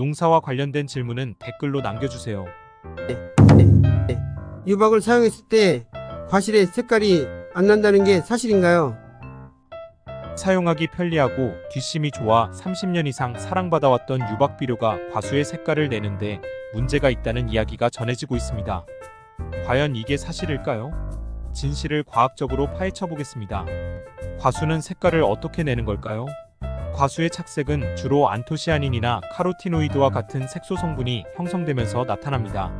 농사와 관련된 질문은 댓글로 남겨주세요. 유박을 사용했을 때 과실의 색깔이 안 난다는 게 사실인가요? 사용하기 편리하고 뒷심이 좋아 30년 이상 사랑받아왔던 유박 비료가 과수의 색깔을 내는데 문제가 있다는 이야기가 전해지고 있습니다. 과연 이게 사실일까요? 진실을 과학적으로 파헤쳐 보겠습니다. 과수는 색깔을 어떻게 내는 걸까요? 과수의 착색은 주로 안토시아닌이나 카로티노이드와 같은 색소 성분이 형성되면서 나타납니다.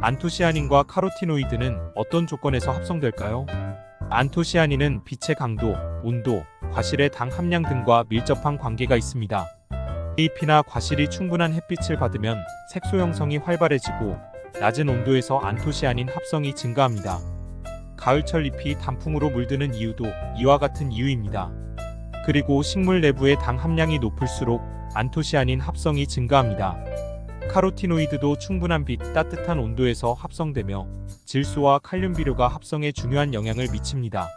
안토시아닌과 카로티노이드는 어떤 조건에서 합성될까요? 안토시아닌은 빛의 강도, 온도, 과실의 당 함량 등과 밀접한 관계가 있습니다. 잎이나 과실이 충분한 햇빛을 받으면 색소 형성이 활발해지고 낮은 온도에서 안토시아닌 합성이 증가합니다. 가을철 잎이 단풍으로 물드는 이유도 이와 같은 이유입니다. 그리고 식물 내부의 당 함량이 높을수록 안토시아닌 합성이 증가합니다. 카로티노이드도 충분한 빛, 따뜻한 온도에서 합성되며 질소와 칼륨 비료가 합성에 중요한 영향을 미칩니다.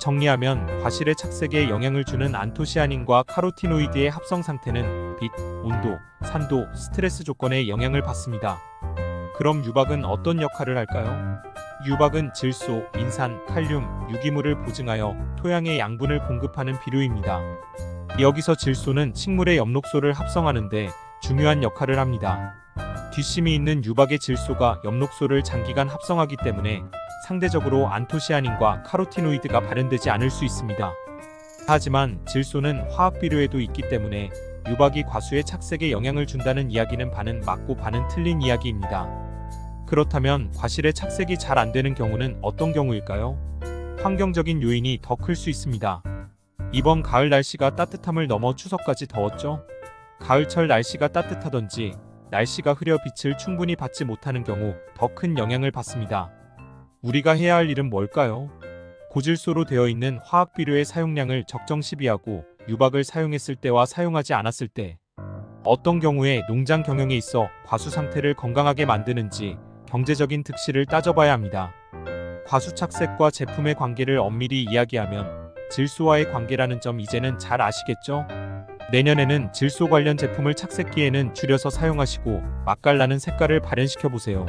정리하면 과실의 착색에 영향을 주는 안토시아닌과 카로티노이드의 합성 상태는 빛, 온도, 산도, 스트레스 조건에 영향을 받습니다. 그럼 유박은 어떤 역할을 할까요? 유박은 질소, 인산, 칼륨, 유기물을 보증하여 토양에 양분을 공급하는 비료입니다. 여기서 질소는 식물의 엽록소를 합성하는데 중요한 역할을 합니다. 뒷심이 있는 유박의 질소가 엽록소를 장기간 합성하기 때문에 상대적으로 안토시아닌과 카로티노이드가 발현되지 않을 수 있습니다. 하지만 질소는 화학 비료에도 있기 때문에 유박이 과수의 착색에 영향을 준다는 이야기는 반은 맞고 반은 틀린 이야기입니다. 그렇다면 과실의 착색이 잘 안 되는 경우는 어떤 경우일까요? 환경적인 요인이 더 클 수 있습니다. 이번 가을 날씨가 따뜻함을 넘어 추석까지 더웠죠? 가을철 날씨가 따뜻하던지 날씨가 흐려 빛을 충분히 받지 못하는 경우 더 큰 영향을 받습니다. 우리가 해야 할 일은 뭘까요? 고질소로 되어 있는 화학 비료의 사용량을 적정 시비하고 유박을 사용했을 때와 사용하지 않았을 때 어떤 경우에 농장 경영에 있어 과수 상태를 건강하게 만드는지 경제적인 득실을 따져봐야 합니다. 과수 착색과 제품의 관계를 엄밀히 이야기하면 질소와의 관계라는 점 이제는 잘 아시겠죠? 내년에는 질소 관련 제품을 착색기에는 줄여서 사용하시고 맛깔나는 색깔을 발현시켜 보세요.